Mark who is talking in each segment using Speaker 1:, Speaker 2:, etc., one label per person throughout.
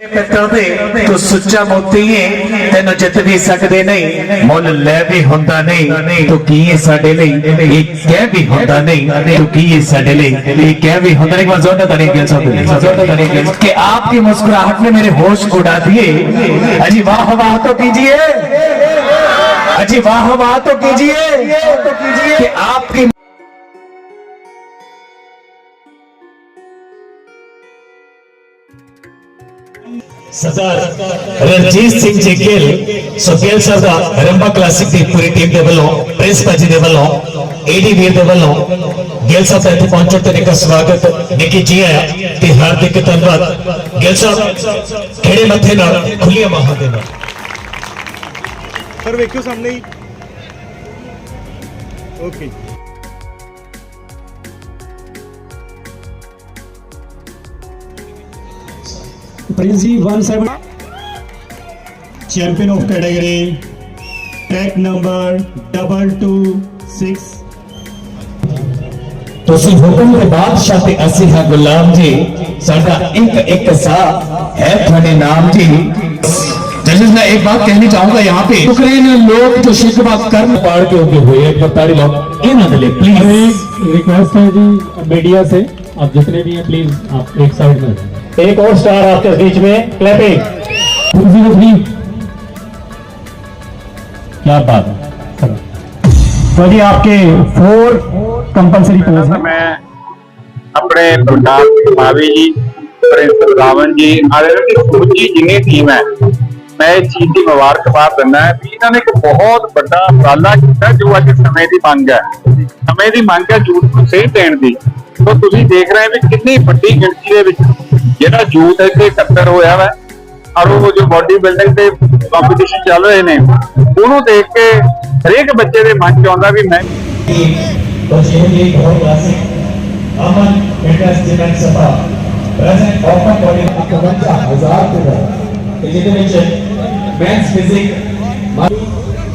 Speaker 1: ਪਿੱਤਲ ਦੇ ਤੂੰ ਸੁੱਚਾ ਮੋਤੀ ਏ ਤੈਨੂੰ ਜਿੱਤ ਵੀ ਸਕਦੇ ਨਹੀਂ ਮੁੱਲ ਲੈ ਵੀ ਹੁੰਦਾ ਨਹੀਂ ਤੂੰ ਕੀ ਏ ਸਾਡੇ ਲਈ ਇਹ ਕਹਿ ਵੀ ਹੁੰਦਾ ਨਹੀਂ ਤੂੰ ਕੀ ਏ ਸਾਡੇ ਲਈ ਇਹ ਕਹਿ ਵੀ ਹੁੰਦਾ नहीं जोर तो तरीके से जोर तो तरीके से कि आपकी मुस्कुराहट ने मेरे होश उड़ा दिए अजी वाह वाह तो कीजिए अजी वाह वाह तो कीजिए कि आपकी
Speaker 2: ਸਰਦਾਰ ਰਣਜੀਤ ਸਿੰਘ ਜੀ ਗਿੱਲ ਸੋ ਗਿੱਲ ਦਾ ਰੰਬਾ ਕਲਾਸਿਕ ਦੀ ਪੂਰੀ ਟੀਮ ਦੇ ਵੱਲੋਂ ਪ੍ਰਿੰਸ ਭਾਜੀ ਦੇ ਵੱਲੋਂ ਏਡੀ ਵੀਰ ਦੇ ਵੱਲੋਂ ਗਿੱਲ ਸਾਹਿਬ ਦਾ ਇੱਥੇ ਪਹੁੰਚਣ ਤੇ ਨਿੱਘਾ ਸਵਾਗਤ ਨਿੱਕੀ ਜੀ ਆਇਆ ਤੇ ਹਾਰਦਿਕ ਧੰਨਵਾਦ ਗਿੱਲ ਸਾਹਿਬ ਖੇੜੇ ਮੱਥੇ ਨਾਲ ਖੁੱਲੀਆਂ ਬਾਹਾਂ ਦੇ ਨਾਲ
Speaker 3: ਸਰ ਵੇਖਿਓ ਸਾਹਮਣੇ ਹੀ okay
Speaker 4: Prince ji, one seven. Champion of category. Track number double two six.
Speaker 2: ਤੁਸੀਂ ਹੁਕਮ ਦੇ ਬਾਦਸ਼ਾਹ ਤੇ ਅਸੀਂ ਹਾਂ ਗੁਲਾਮ ਜੀ ਸਾਡਾ ਇੱਕ ਇੱਕ ਸਾਹ ਹੈ ਤੁਹਾਡੇ ਨਾਮ ਜੀ
Speaker 1: जजेस मैं एक बात कहनी चाहूंगा यहाँ पे
Speaker 2: यूक्रेन लोग जो शिकवा कर्म पाड़ के उगे हुए एक ताड़ी लोग इन ले प्लीज
Speaker 4: एक रिक्वेस्ट है जी मीडिया से आप जितने भी हैं प्लीज आप एक साइड में हो जाएं।
Speaker 2: एक और स्टार आपके बीच में क्लैपिंग
Speaker 4: जीरो थ्री क्या बात है चलो। तो जी आपके फोर कंपलसरी पोज हैं
Speaker 5: ਮੈਂ ਆਪਣੇ ਗੁਰਦਾਸ ਸਿੰਘ ਮਾਵੀ ਜੀ ਪ੍ਰਿੰਸ ਰਾਵਣ ਜੀ ਆਲੇ ਦੀ ਸਮੁੱਚੀ ਜਿੰਨੀ ਟੀਮ ਹੈ ਮੈਂ ਇਸ ਚੀਜ਼ ਦੀ ਮੁਬਾਰਕਬਾਦ ਦਿੰਦਾ ਹਾਂ ਵੀ ਇਹਨਾਂ ਨੇ ਇੱਕ ਬਹੁਤ ਵੱਡਾ ਉਪਰਾਲਾ ਕੀਤਾ ਜੋ ਅੱਜ ਸਮੇਂ ਦੀ ਮੰਗ ਹੈ ਸਮੇਂ ਦੀ ਮੰਗ ਹੈ ਯੂਥ ਨੂੰ ਸੇਧ ਦੇਣ ਦੀ ਸੋ ਤੁਸੀਂ ਦੇਖ ਰਹੇ ਹੋ ਵੀ ਕਿੰਨੀ ਵੱਡੀ ਗਿਣਤੀ ਦੇ ਵਿੱਚ ਜਿਹੜਾ ਯੂਥ ਇੱਥੇ ਟੱਕਰ ਹੋਇਆ ਵਾ। ਔਰ ਉਹ ਜੋ ਬਾਡੀ ਬਿਲਡਿੰਗ ਦੇ ਕੰਪੀਟੀਸ਼ਨ ਚੱਲ ਰਹੇ ਨੇ, ਉਹਨੂੰ ਦੇਖ ਕੇ ਹਰੇਕ ਬੱਚੇ ਦੇ ਮਨ ਚ ਆਉਂਦਾ ਵੀ ਮੈਂ
Speaker 2: ਬੱਚੇ ਲਈ ਬਹੁਤ ਵਾਸੀ ਅਮਨ ਬੇਟਸ ਦੀ ਮੈਂ ਸਭਾ ਪ੍ਰੈਜ਼ੈਂਟ ਆਫਰ ਕੋਲਿੰਗ 51000 ਰੁਪਏ ਜਿਹਦੇ ਵਿੱਚ ਮੈਨਸ ਫਿਜ਼ਿਕ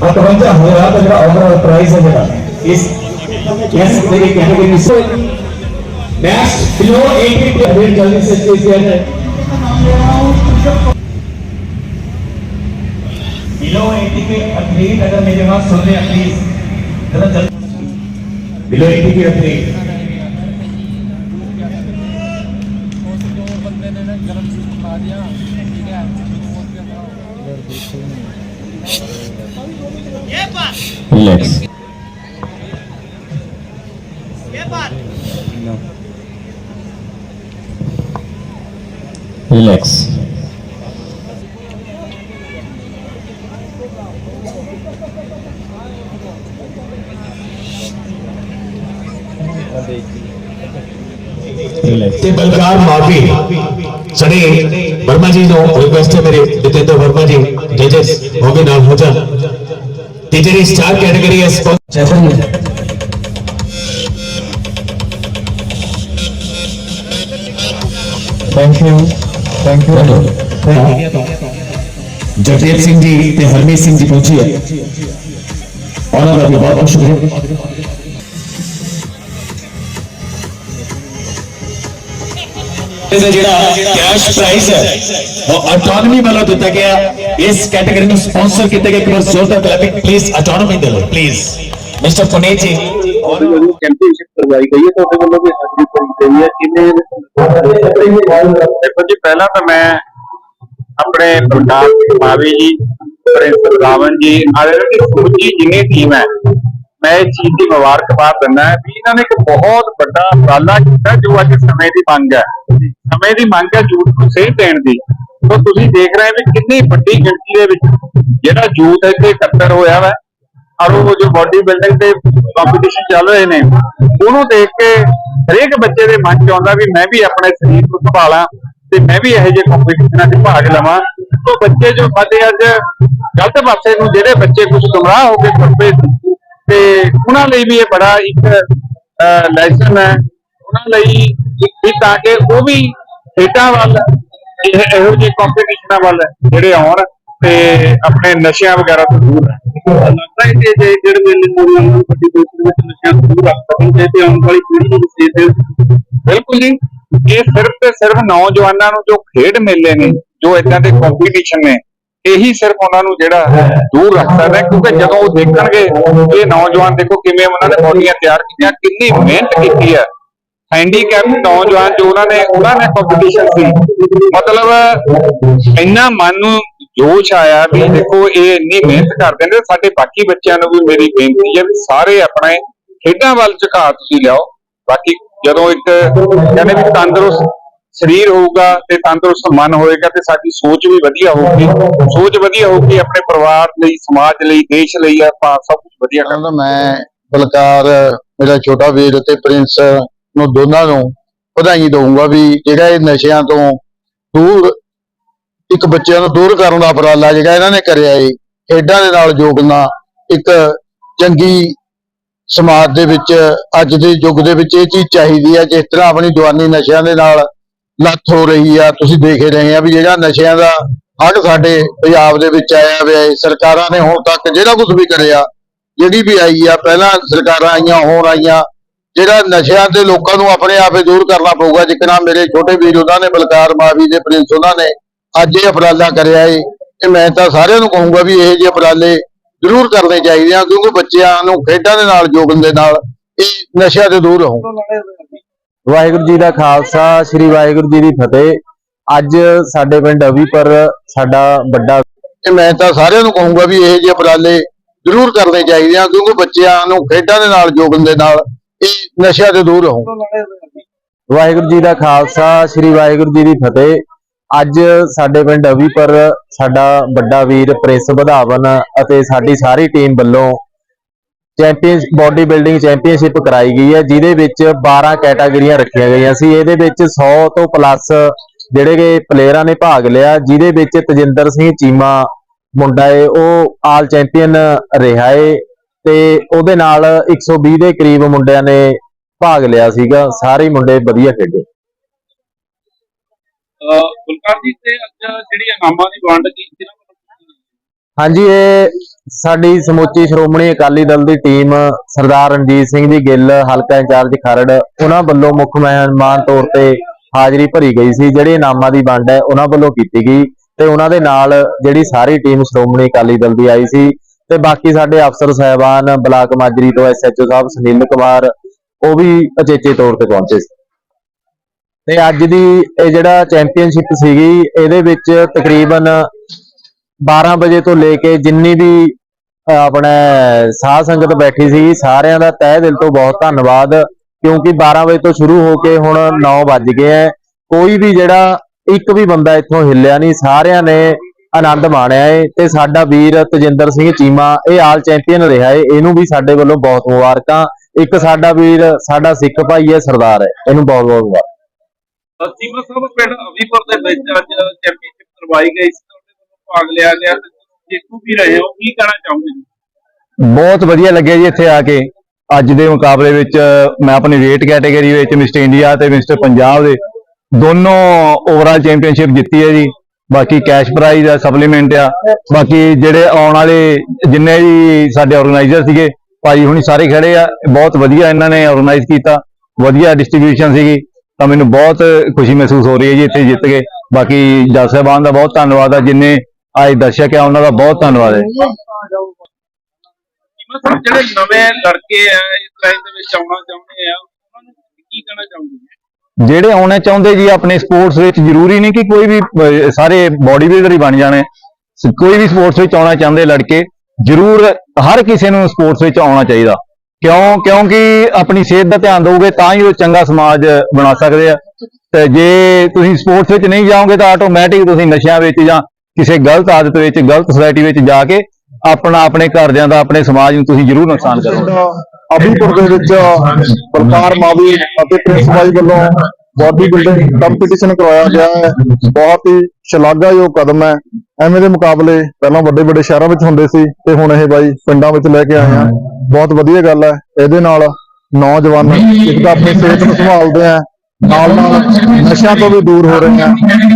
Speaker 2: 51000 ਦਾ ਜਿਹੜਾ ਓਵਰਆਲ ਪ੍ਰਾਈਸ ਹੈ ਜਿਹੜਾ ਇਸ ਇਸ ਦੇ ਕੈਟਾਗਰੀ ਵਿੱਚ नेक्स्ट बिलो 80 वेट जल्दी से प्लीज़ दिया जाए
Speaker 1: बिलो 80 के एथलीट अगर मेरे बात सुन रहे प्लीज़ जरा जल्दी
Speaker 2: बिलो 80 के एथलीट रिलैक्स लैक्स बलकार माफ़ी वर्मा जी नो रिक्वेस्ट है मेरे जितेंद्र वर्मा जी जजेस नाम होजा तीजरी स्टार कैटेगरी है Thank you. Thank you thank you Jagdev Singh ji ਤੇ ਹਰਮੀਤ ਸਿੰਘ ਜੀ ਪਹੁੰਚੀ ਹੈ ਉਹਨਾਂ ਦਾ ਵੀ ਬਹੁਤ ਬਹੁਤ ਸ਼ੁਕਰੀਆ ਇਹਦਾ ਜਿਹੜਾ ਕੈਸ਼ ਪ੍ਰਾਈਜ਼ ਹੈ ਉਹ ਆਟੋਨਮੀ ਵੱਲੋਂ ਦਿੱਤਾ ਗਿਆ ਇਸ ਕੈਟਾਗਰੀ ਨੂੰ ਸਪਾਂਸਰ ਕੀਤਾ ਗਿਆ ਇੱਕ ਵਾਰ ਜ਼ੋਰਦਾਰ ਕਲੈਪਿੰਗ
Speaker 5: ਔਰ ਜਦੋਂ ਚੈਂਪੀਅਨਸ਼ਿਪ ਕਰਵਾਈ ਗਈ ਹੈ ਤੁਹਾਡੇ ਵੱਲੋਂ ਵੀ ਹਾਜ਼ਰੀ ਭਰੀ ਗਈ ਹੈ। ਕਿੰਨੇ ਦੇਖੋ ਜੀ, ਪਹਿਲਾਂ ਤਾਂ ਮੈਂ ਆਪਣੇ ਗੁਰਦਾਸ ਮਾਵੀ ਜੀ, ਪ੍ਰਿੰਸ ਰਾਵਣ ਜੀ, ਆਲੇ ਦੀ ਸਮੁੱਚੀ ਜਿੰਨੀ ਟੀਮ ਹੈ, ਮੈਂ ਇਸ ਚੀਜ਼ ਦੀ ਮੁਬਾਰਕਬਾਦ ਦਿੰਦਾ ਵੀ ਇਹਨਾਂ ਨੇ ਇੱਕ ਬਹੁਤ ਵੱਡਾ ਉਪਰਾਲਾ ਕੀਤਾ ਜੋ ਅੱਜ ਸਮੇਂ ਦੀ ਮੰਗ ਹੈ। ਸਮੇਂ ਦੀ ਮੰਗ ਹੈ ਯੂਥ ਨੂੰ ਸੇਧ ਦੇਣ ਦੀ। ਸੋ ਤੁਸੀਂ ਦੇਖ ਰਹੇ ਹੋ ਵੀ ਕਿੰਨੀ ਵੱਡੀ ਗਿਣਤੀ ਦੇ ਵਿੱਚ ਜਿਹੜਾ ਯੂਥ ਇੱਥੇ ਇਕੱਤਰ ਹੋਇਆ ਵਾ ਔਰ ਉਹ ਜੋ ਬਾਡੀ ਬਿਲਡਿੰਗ ਤੇ ਕੰਪੀਟੀਸ਼ਨ ਚੱਲ ਰਹੇ ਨੇ। ਉਹਨੂੰ ਦੇਖ ਕੇ ਹਰੇਕ ਬੱਚੇ ਦੇ ਮਨ 'ਚ ਆਉਂਦਾ ਵੀ ਮੈਂ ਵੀ ਆਪਣੇ ਸਰੀਰ ਨੂੰ ਸੰਭਾਲਾਂ ਤੇ ਮੈਂ ਵੀ ਇਹੋ ਜਿਹੇ ਕੰਪੀਟੀਸ਼ਨਾਂ 'ਚ ਭਾਗ ਲਵਾਂ। ਤੋਂ ਬੱਚੇ ਜੋ ਸਾਡੇ ਅੱਜ ਗਲਤ ਪਾਸੇ ਨੂੰ ਜਿਹੜੇ ਬੱਚੇ ਕੁਝ ਗੁੰਮਰਾਹ ਹੋ ਕੇ ਤੁਰ ਪਏ ਸੀ, ਤੇ ਉਹਨਾਂ ਲਈ ਵੀ ਇਹ ਬੜਾ ਇੱਕ ਲੈਸਨ ਹੈ। ਉਹਨਾਂ ਲਈ ਵੀ ਤਾਂ ਕਿ ਉਹ ਵੀ ਖੇਡਾਂ ਵੱਲ ਇਹੋ ਜਿਹੇ ਕੰਪੀਟੀਸ਼ਨਾਂ ਵੱਲ ਜਿਹੜੇ ਆਉਣ। ਤੇ ਆਪਣੇ ਨਸ਼ਿਆਂ ਵਗੈਰਾ ਤੋਂ ਦੂਰ ਰਹਿਣ। ਲੱਗਦਾ ਹੈ ਕਿ ਜੇ ਜਿਹੜੇ ਮੇਲੇ ਮੋੜਾਂ ਨੂੰ ਵੱਡੀ ਗਿਣਤੀ ਵਿੱਚ ਨਸ਼ਿਆਂ ਤੋਂ ਦੂਰ ਰੱਖ ਸਕਣਗੇ ਤੇ ਆਉਣ ਵਾਲੀ ਪੀੜ੍ਹੀ ਨੂੰ ਵੀ ਸੇਧ ਦੇ ਬਿਲਕੁਲ ਜੀ। ਇਹ ਸਿਰਫ ਤੇ ਸਿਰਫ ਨੌਜਵਾਨਾਂ ਨੂੰ ਜੋ ਖੇਡ ਮੇਲੇ ਨੇ ਜੋ ਇਦਾਂ ਦੇ ਕੰਪੀਟੀਸ਼ਨ ਨੇ ਇਹੀ ਸਿਰਫ ਉਹਨਾਂ ਨੂੰ ਜਿਹੜਾ ਦੂਰ ਰੱਖ ਸਕਦਾ ਹੈ, ਕਿਉਂਕਿ ਜਦੋਂ ਉਹ ਦੇਖਣਗੇ ਇਹ ਨੌਜਵਾਨ ਦੇਖੋ ਕਿਵੇਂ ਉਹਨਾਂ ਨੇ ਬੋਡੀਆਂ ਤਿਆਰ ਕੀਤੀਆਂ ਕਿੰਨੀ ਮਿਹਨਤ ਕੀਤੀ ਹੈ। ਹੈਂਡੀਕੈਪ ਨੌਜਵਾਨ ਜੋ ਉਹਨਾਂ ਨੇ ਉਹਨਾਂ ਨੇ ਕੰਪੀਟੀਸ਼ਨ ਸੀ। ਮਤਲਬ ਇੰਨਾ ਮਨ ਨੂੰ ਜੋਸ਼ ਆਇਆ ਵੀ ਦੇਖੋ ਇਹ ਇੰਨੀ ਮਿਹਨਤ ਕਰਦੇ ਨੇ ਸਾਡੇ ਬਾਕੀ ਬੱਚਿਆਂ ਨੂੰ ਵੀ ਮੇਰੀ ਬੇਨਤੀ ਹੈ ਵੀ ਸਾਰੇ ਆਪਣੇ ਖੇਡਾਂ ਵੱਲ ਝੁਕਾਅ ਤੁਸੀਂ ਲਿਆਓ। ਬਾਕੀ ਜਦੋਂ ਇੱਕ ਕਹਿੰਦੇ ਵੀ ਤੰਦਰੁਸਤ ਸਰੀਰ ਹੋਊਗਾ ਤੇ ਤੰਦਰੁਸਤ ਮਨ ਹੋਏਗਾ ਤੇ ਸਾਡੀ ਸੋਚ ਵੀ ਵਧੀਆ ਹੋਊਗੀ। ਸੋਚ ਵਧੀਆ ਹੋਊਗੀ ਆਪਣੇ ਪਰਿਵਾਰ ਲਈ ਸਮਾਜ ਲਈ ਦੇਸ਼ ਲਈ ਆਪਾਂ ਸਭ ਕੁਝ ਵਧੀਆ ਕਰਾਂਗੇ
Speaker 3: ਮੈਂ ਬਲਕਾਰ ਮੇਰਾ ਛੋਟਾ ਵੀਰ ਤੇ ਪ੍ਰਿੰਸ ਨੂੰ ਦੋਨਾਂ ਨੂੰ ਵਧਾਈ ਦਊਂਗਾ ਵੀ ਜਿਹੜਾ ਇਹ ਨਸ਼ਿਆਂ ਤੋਂ ਦੂਰ ਇੱਕ ਬੱਚਿਆਂ ਨੂੰ ਦੂਰ ਕਰਨ ਦਾ ਉਪਰਾਲਾ ਜਿਹੜਾ ਇਹਨਾਂ ਨੇ ਕਰਿਆ ਏ ਖੇਡਾਂ ਦੇ ਨਾਲ ਜੋੜਨਾ, ਇੱਕ ਚੰਗੀ ਸਮਾਜ ਦੇ ਵਿੱਚ, ਅੱਜ ਦੇ ਯੁੱਗ ਦੇ ਵਿੱਚ ਇਹ ਚੀਜ਼ ਚਾਹੀਦੀ ਹੈ ਜਿਸ ਤਰ੍ਹਾਂ ਆਪਣੀ ਜਵਾਨੀ ਨਸ਼ਿਆਂ ਦੇ ਨਾਲ ਲੱਥ ਹੋ ਰਹੀ ਆ। ਤੁਸੀਂ ਦੇਖ ਰਹੇ ਆ ਵੀ ਜਿਹੜਾ ਨਸ਼ਿਆਂ ਦਾ ਹੱਕ ਸਾਡੇ ਪੰਜਾਬ ਦੇ ਵਿੱਚ ਆਇਆ ਹੋਇਆ ਹੈ, ਸਰਕਾਰਾਂ ਨੇ ਹੁਣ ਤੱਕ ਜਿਹੜਾ ਕੁਝ ਵੀ ਕਰਿਆ, ਜਿਹੜੀ ਵੀ ਆਈ ਆ, ਪਹਿਲਾਂ ਸਰਕਾਰਾਂ ਆਈਆਂ ਹੋਰ ਆਈਆਂ, ਜਿਹੜਾ ਨਸ਼ਿਆਂ ਤੇ ਲੋਕਾਂ ਨੂੰ ਆਪਣੇ ਆਪੇ ਦੂਰ ਕਰਨਾ ਪਊਗਾ ਜਿਕਨਾ ਮੇਰੇ ਛੋਟੇ ਵੀਰ ਉਹਨਾਂ ਨੇ ਬਲਕਾਰ ਮਾਵੀ ਦੇ ਪ੍ਰਿੰਸ ਉਹਨਾਂ ਨੇ ਅੱਜ ਇਹ ਉਪਰਾਲਾ ਕਰਿਆ ਏ ਤੇ ਮੈਂ ਤਾਂ ਸਾਰਿਆਂ ਨੂੰ ਕਹੂੰਗਾ ਵੀ ਇਹ ਜਿਹੇ ਉਪਰਾਲੇ ਜ਼ਰੂਰ ਕਰਨੇ ਚਾਹੀਦੇ ਆ ਕਿਉਂਕਿ ਬੱਚਿਆਂ ਨੂੰ ਖੇਡਾਂ ਦੇ ਨਾਲ ਜੋੜਨ ਦੇ ਨਾਲ ਇਹ ਨਸ਼ਿਆਂ ਤੋਂ ਦੂਰ ਰਹੋ।
Speaker 6: ਵਾਹਿਗੁਰੂ ਜੀ ਦਾ ਖਾਲਸਾ ਸ੍ਰੀ ਵਾਹਿਗੁਰੂ ਜੀ ਦੀ ਫਤਿਹ। ਅੱਜ ਸਾਡੇ ਪਿੰਡ ਅਵੀਪੁਰ ਸਾਡਾ ਵੱਡਾ
Speaker 3: ਤੇ ਮੈਂ ਤਾਂ ਸਾਰਿਆਂ ਨੂੰ ਕਹੂੰਗਾ ਵੀ ਇਹ ਜਿਹੇ ਉਪਰਾਲੇ ਜ਼ਰੂਰ ਕਰਨੇ ਚਾਹੀਦੇ ਆ ਕਿਉਂਕਿ ਬੱਚਿਆਂ ਨੂੰ ਖੇਡਾਂ ਦੇ ਨਾਲ ਜੋੜਨ ਦੇ ਨਾਲ ਇਹ ਨਸ਼ਿਆਂ ਤੋਂ ਦੂਰ ਰਹੋ।
Speaker 6: ਵਾਹਿਗੁਰੂ ਜੀ ਦਾ ਖਾਲਸਾ ਸ੍ਰੀ ਵਾਹਿਗੁਰੂ ਜੀ ਦੀ ਫਤਿਹ। ਅੱਜ ਸਾਡੇ ਪਿੰਡ ਅਵੀਪੁਰ, ਸਾਡਾ ਵੱਡਾ ਵੀਰ ਪ੍ਰਿੰਸ ਵਧਾਵਨ ਅਤੇ ਸਾਡੀ ਸਾਰੀ ਟੀਮ ਵੱਲੋਂ ਚੈਂਪੀਅਨ ਬਾਡੀ ਬਿਲਡਿੰਗ ਚੈਂਪੀਅਨਸ਼ਿਪ ਕਰਾਈ ਗਈ ਹੈ, ਜਿਹਦੇ ਵਿੱਚ 12 ਕੈਟਾਗਰੀਆਂ ਰੱਖੀਆਂ ਗਈਆਂ ਸੀ। ਇਹਦੇ ਵਿੱਚ 100 ਤੋਂ ਪਲੱਸ ਜਿਹੜੇ ਕਿ ਪਲੇਅਰਾਂ ਨੇ ਭਾਗ ਲਿਆ, ਜਿਹਦੇ ਵਿੱਚ ਤਜਿੰਦਰ ਸਿੰਘ ਚੀਮਾ ਮੁੰਡਾ ਏ, ਉਹ ਆਲ ਚੈਂਪੀਅਨ ਰਿਹਾ ਏ ਤੇ ਉਹਦੇ ਨਾਲ 120 ਦੇ ਕਰੀਬ ਮੁੰਡਿਆਂ ਨੇ ਭਾਗ ਲਿਆ ਸੀਗਾ। ਸਾਰੇ ਮੁੰਡੇ ਵਧੀਆ ਖੇਡੇ।
Speaker 5: ਗੁਲਕਾਰ ਜੀ, ਤੇ ਅੱਜ ਜਿਹੜੀ ਇਨਾਮਾਂ ਦੀ ਵੰਡ ਕੀਤੀ ਨਾ
Speaker 6: ਹਾਂਜੀ, ਇਹ ਸਾਡੀ ਸਮੁੱਚੀ ਸ਼੍ਰੋਮਣੀ ਅਕਾਲੀ ਦਲ ਦੀ ਟੀਮ ਸਰਦਾਰ ਰਣਜੀਤ ਸਿੰਘ ਜੀ ਗਿੱਲ, ਹਲਕਾ ਇੰਚਾਰਜ ਖਰੜ, ਉਹਨਾਂ ਵੱਲੋਂ ਮੁੱਖ ਮਹਿਮਾਨ ਤੌਰ ਤੇ ਹਾਜ਼ਰੀ ਭਰੀ ਗਈ ਸੀ। ਜਿਹੜੇ ਇਨਾਮਾਂ ਦੀ ਵੰਡ ਹੈ, ਉਹਨਾਂ ਵੱਲੋਂ ਕੀਤੀ ਗਈ ਤੇ ਉਹਨਾਂ ਦੇ ਨਾਲ ਜਿਹੜੀ ਸਾਰੀ ਟੀਮ ਸ਼੍ਰੋਮਣੀ ਅਕਾਲੀ ਦਲ ਦੀ ਆਈ ਸੀ। ਤੇ ਬਾਕੀ ਸਾਡੇ ਅਫਸਰ ਸਹਿਬਾਨ, ਬਲਾਕ ਮਾਜਰੀ ਤੋਂ ਐਸਐਚਓ ਸਾਹਿਬ, ਸੁਨੀਲ ਕੁਮਾਰ, ਉਹ ਵੀ ਅਚੇਚੇ ਤੌਰ ਤੇ ਪਹੁੰਚੇ ਸੀ। ਤੇ ਅੱਜ ਦੀ ਇਹ ਜਿਹੜਾ ਚੈਂਪੀਅਨਸ਼ਿਪ ਸੀਗੀ ਇਹਦੇ ਵਿੱਚ ਤਕਰੀਬਨ 12 ਵਜੇ ਤੋਂ ਲੈ ਕੇ ਜਿੰਨੀ ਵੀ ਅਹ, ਆਪਣੇ ਸਾਧ ਸੰਗਤ ਬੈਠੀ ਸੀ ਸਾਰਿਆਂ ਦਾ ਤਹਿ ਦਿਲ ਤੋਂ ਬਹੁਤ ਧੰਨਵਾਦ ਕਿਉਂਕਿ 12 ਵਜੇ ਤੋਂ ਸ਼ੁਰੂ ਹੋ ਕੇ ਹੁਣ 9 ਵੱਜ ਗਏ ਐ। ਕੋਈ ਵੀ ਜਿਹੜਾ ਇੱਕ ਵੀ ਬੰਦਾ ਇੱਥੋਂ ਹਿੱਲਿਆ ਨਹੀਂ ਸਾਰਿਆਂ ਨੇ ਆਨੰਦ ਮਾਣਿਆ ਏ। ਤੇ ਸਾਡਾ ਵੀਰ ਤਜਿੰਦਰ ਸਿੰਘ ਚੀਮਾ ਇਹ ਆਲ ਚੈਂਪੀਅਨ ਰਿਹਾ ਏ। ਇਹਨੂੰ ਵੀ ਸਾਡੇ ਵੱਲੋਂ ਬਹੁਤ ਮੁਬਾਰਕਾਂ। ਇੱਕ ਸਾਡਾ ਵੀਰ ਸਾਡਾ ਸਿੱਖ ਭਾਈ ਹੈ ਸਰਦਾਰ ਹੈ ਇਹਨੂੰ ਬਹੁਤ ਬਹੁਤ ਮੁਬਾਰਕ।
Speaker 5: ਸੀਮਾ ਸਾਹਿਬ, ਪਿੰਡ ਅਵੀਪੁਰ ਦੇ ਵਿੱਚ ਅੱਜ ਚੈਂਪੀਅਨਸ਼ਿਪ ਕਰਵਾਈ ਗਈ ਸੀ ਤੁਹਾਡੇ ਵੱਲੋਂ ਭਾਗ ਲਿਆ ਗਿਆ ਤੇ ਜੇਤੂ ਵੀ ਰਹੇ ਹੋ, ਕੀ ਕਹਿਣਾ ਚਾਹੋਗੇ ਜੀ?
Speaker 7: ਬਹੁਤ ਵਧੀਆ ਲੱਗਿਆ ਜੀ ਇੱਥੇ ਆ ਕੇ। ਅੱਜ ਦੇ ਮੁਕਾਬਲੇ ਵਿੱਚ ਮੈਂ ਆਪਣੀ weight ਕੈਟਾਗਰੀ ਵਿੱਚ ਮਿਸਟਰ ਇੰਡੀਆ ਤੇ ਮਿਸਟਰ ਪੰਜਾਬ ਦੇ ਦੋਨੋਂ ਓਵਰਆਲ ਚੈਂਪੀਅਨਸ਼ਿਪ ਜਿੱਤੀ ਹੈ ਜੀ। ਬਾਕੀ ਕੈਸ਼ ਪ੍ਰਾਈਜ਼ ਆ ਸਪਲੀਮੈਂਟ ਆ। ਬਾਕੀ ਜਿਹੜੇ ਆਉਣ ਵਾਲੇ ਜਿੰਨੇ ਵੀ ਸਾਡੇ ਆਰਗੇਨਾਈਜ਼ਰ ਸੀਗੇ, ਭਾਈ ਹੁਣੀ ਸਾਰੇ ਖੜੇ ਆ। ਬਹੁਤ ਵਧੀਆ ਇਹਨਾਂ ਨੇ ਆਰਗੇਨਾਈਜ਼ ਕੀਤਾ। ਵਧੀਆ ਡਿਸਟ੍ਰੀਬਿਊਸ਼ਨ ਸੀਗੀ। ਤਾਂ ਮੈਨੂੰ ਬਹੁਤ ਖੁਸ਼ੀ ਮਹਿਸੂਸ ਹੋ ਰਹੀ ਹੈ ਜੀ ਇੱਥੇ ਜਿੱਤ ਕੇ। ਬਾਕੀ ਜੱਜ ਸਾਹਿਬਾਨ ਦਾ ਬਹੁਤ ਧੰਨਵਾਦ ਆ ਜਿੰਨੇ ਅੱਜ ਦਰਸ਼ਕ ਆ ਉਹਨਾਂ ਦਾ ਬਹੁਤ ਧੰਨਵਾਦ ਹੈ।
Speaker 5: ਜਿਹੜੇ ਨਵੇਂ ਲੜਕੇ ਆ ਇਸ ਲਾਈਨ ਦੇ ਵਿੱਚ ਆਉਣਾ ਚਾਹੁੰਦੇ ਆ ਉਹਨਾਂ ਨੂੰ ਕੀ ਕਹਿਣਾ ਚਾਹੋਗੇ
Speaker 7: ਜਿਹੜੇ ਆਉਣਾ ਚਾਹੁੰਦੇ ਜੀ ਆਪਣੇ ਸਪੋਰਟਸ ਵਿੱਚ ਜ਼ਰੂਰੀ ਨਹੀਂ ਕਿ ਕੋਈ ਵੀ ਸਾਰੇ ਬਾਡੀ ਬਿਲਡਰ ਹੀ ਬਣ ਜਾਣੇ। ਕੋਈ ਵੀ ਸਪੋਰਟਸ ਵਿੱਚ ਆਉਣਾ ਚਾਹੁੰਦੇ ਲੜਕੇ ਜ਼ਰੂਰ ਹਰ ਕਿਸੇ ਨੂੰ ਸਪੋਰਟਸ ਵਿੱਚ ਆਉਣਾ ਚਾਹੀਦਾ। ਕਿਉਂ ਕਿਉਂਕਿ ਆਪਣੀ ਸਿਹਤ ਦਾ ਧਿਆਨ ਦਿਓਗੇ ਤਾਂ ਹੀ ਉਹ ਚੰਗਾ ਸਮਾਜ ਬਣਾ ਸਕਦੇ ਆ। ਤੇ ਜੇ ਤੁਸੀਂ ਸਪੋਰਟਸ ਵਿੱਚ ਨਹੀਂ ਜਾਓਗੇ ਤਾਂ ਆਟੋਮੈਟਿਕ ਤੁਸੀਂ ਨਸ਼ਿਆਂ ਵਿੱਚ ਜਾਂ ਕਿਸੇ ਗਲਤ ਆਦਤ ਵਿੱਚ ਗਲਤ ਸੁਸਾਇਟੀ ਵਿੱਚ ਜਾ ਕੇ ਆਪਣਾ ਆਪਣੇ ਘਰਦਿਆਂ ਦਾ ਆਪਣੇ ਸਮਾਜ ਨੂੰ ਤੁਸੀਂ ਜ਼ਰੂਰ ਨੁਕਸਾਨ ਕਰੋਗੇ।
Speaker 3: ਅਭੀਪੁਰ ਦੇ ਵਿੱਚ ਬਲਕਾਰ ਮਾਵੀ ਅਤੇ ਪ੍ਰਿੰਸ ਵੱਲੋਂ ਬਾਡੀ ਬਿਲਡਿੰਗ ਕੰਪੀਟੀਸ਼ਨ ਕਰਵਾਇਆ ਗਿਆ ਹੈ। ਬਹੁਤ ਹੀ ਸ਼ਲਾਘਾਯੋਗ ਕਦਮ ਹੈ। ਐਵੇਂ ਦੇ ਮੁਕਾਬਲੇ ਪਹਿਲਾਂ ਵੱਡੇ ਵੱਡੇ ਸ਼ਹਿਰਾਂ ਵਿੱਚ ਹੁੰਦੇ ਸੀ ਤੇ ਹੁਣ ਇਹ ਬਾਈ ਪਿੰਡਾਂ ਵਿੱਚ ਲੈ ਕੇ ਆਏ ਆ। ਬਹੁਤ ਵਧੀਆ ਗੱਲ ਹੈ। ਇਹਦੇ ਨਾਲ ਨੌਜਵਾਨ ਇੱਕ ਤਾਂ ਆਪਣੀ ਸਿਹਤ ਨੂੰ ਸੰਭਾਲਦੇ ਆ। ਨਾਲ ਨਾਲ ਨਸ਼ਿਆਂ ਤੋਂ ਵੀ ਦੂਰ ਹੋ ਰਹੇ ਆ।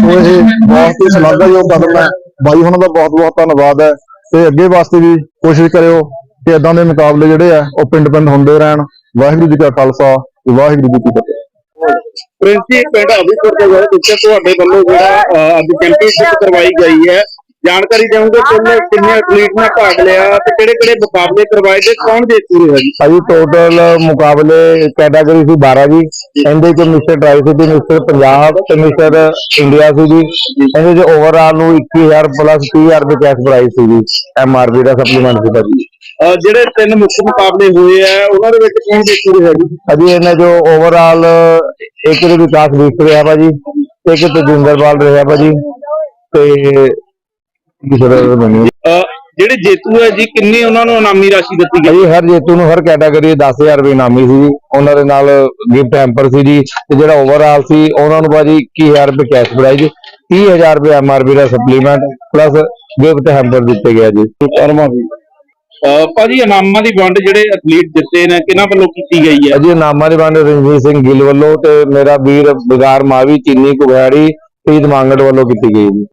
Speaker 3: ਸੋ ਇਹ ਬਹੁਤ ਹੀ ਸ਼ਲਾਘਾਯੋਗ ਕਦਮ ਹੈ। ਬਾਈ ਉਹਨਾਂ ਦਾ ਬਹੁਤ ਬਹੁਤ ਧੰਨਵਾਦ ਹੈ। ਤੇ ਅੱਗੇ ਵਾਸਤੇ ਵੀ ਕੋਸ਼ਿਸ਼ ਕਰਿਓ ਕਿ ਇਦਾਂ ਦੇ ਮੁਕਾਬਲੇ ਜਿਹੜੇ ਆ ਉਹ ਪਿੰਡ ਪਿੰਡ ਹੁੰਦੇ ਰਹਿਣ। ਵਾਹਿਗੁਰੂ ਜੀ ਕਾ ਖਾਲਸਾ ਵਾਹਿਗੁਰੂ ਜੀ ਕੀ ਫਤਿਹ।
Speaker 8: ਪ੍ਰਿੰਸ ਜੀ ਪਿੰਡ ਅਬੀਪੁਰ ਦੇ ਵਿੱਚ ਤੁਹਾਡੇ ਵੱਲੋਂ ਜਿਹੜਾ ਅਹ, ਅੱਜ ਚੈਂਪੀਅਨਸ਼ਿਪ ਕਰਵਾਈ ਗਈ ਹੈ ਜਾਣਕਾਰੀ ਦੇਵੋਗੇ ਕੁੱਲ ਕਿੰਨੇ ਐਥਲੀਟ ਨੇ ਭਾਗ ਲਿਆ ਤੇ ਕਿਹੜੇ ਕਿਹੜੇ ਮੁਕਾਬਲੇ ਕਰਵਾਏ ਤੇ ਕੌਣ ਜੇਤੂ ਰਿਹਾ ਜੀ
Speaker 9: ਭਾਜੀ ਟੋਟਲ ਮੁਕਾਬਲੇ ਕੈਟਾਗਰੀ ਸੀ 12 ਜੀ। ਇਹਦੇ ਚ mister tricity mister Punjab ਤੇ ਮਿਸਟਰ ਇੰਡੀਆ ਸੀ ਜੀ। ਇਹਦੇ ਚ ਓਵਰਆਲ ਨੂੰ 21000 ਪਲੱਸ 30000 ਰੁਪਏ ਕੈਸ਼ ਪ੍ਰਾਈਜ਼ ਸੀ ਜੀ ਐਮਆਰਪੀ ਦਾ ਸਪਲੀਮੈਂਟ ਸੀ ਭਾਜੀ।
Speaker 8: ਜਿਹੜੇ ਤਿੰਨ ਮੁੱਖ ਮੁਕਾਬਲੇ ਹੋਏ ਆ ਉਹਨਾਂ ਦੇ ਵਿੱਚ ਕੌਣ ਜੇਤੂ ਰਿਹਾ ਜੀ
Speaker 9: ਅਜੀ ਇਹਨਾਂ ਜੋ ਓਵਰਆਲ ਇੱਕ ਦੇ ਵਿਕਾਸ ਵਿਕ ਰਿਹਾ ਭਾਜੀ ਤੇ ਇੱਕ ਤਜਿੰਦਰਪਾਲ ਰਿਹਾ ਭਾਜੀ ਤੇ ਕਿਸੇ ਦਾ ਬਣੀ
Speaker 8: ਅਹ, ਜਿਹੜੇ ਜੇਤੂ ਹੈ ਜੀ ਕਿੰਨੀ ਉਹਨਾਂ ਨੂੰ ਇਨਾਮੀ ਰਾਸ਼ੀ ਦਿੱਤੀ ਗਈ?
Speaker 9: ਹਰ ਜੇਤੂ ਨੂੰ ਹਰ ਕੈਟਾਗਰੀ 10000 ਰੁਪਏ ਇਨਾਮੀ ਸੀ। ਜੀ ਉਹਨਾਂ ਦੇ ਨਾਲ ਗਿਫਟ ਹੈਂਪਰ ਸੀ ਜੀ। ਤੇ ਜਿਹੜਾ ਓਵਰਆਲ ਸੀ ਉਹਨਾਂ ਨੂੰ ਭਾਜੀ 21000 ਰੁਪਏ ਕੈਸ਼ ਪ੍ਰਾਈਜ਼ 30000 ਰੁਪਏ ਐਮਆਰਪੀ ਦਾ ਸਪਲੀਮੈਂਟ ਪਲੱਸ ਗਿਫਟ ਹੈਂਪਰ ਦਿੱਤੇ ਗਿਆ ਜੀ।
Speaker 8: ਕਰਮਾ ਵੀ ਅਹ, ਭਾਜੀ ਇਨਾਮਾਂ ਦੀ ਵੰਡ ਜਿਹੜੇ ਐਥਲੀਟ ਜਿੱਤੇ ਨੇ ਕਿਹਨਾਂ ਵੱਲੋਂ ਕੀਤੀ ਗਈ ਹੈ?
Speaker 9: ਅਜੀ ਨਾਮਾਂ ਦੀ ਵੰਡ ਰਣਜੀਤ ਸਿੰਘ ਗਿੱਲ ਵੱਲੋਂ ਤੇ ਮੇਰਾ ਵੀਰ ਬਗਾਰ ਮਾਵੀ ਚੀਨੀ ਕੁਗਿਆੜੀ ਪ੍ਰੀਤ ਮੰਗੜ ਵੱਲੋਂ ਕੀਤੀ ਗਈ ਜੀ।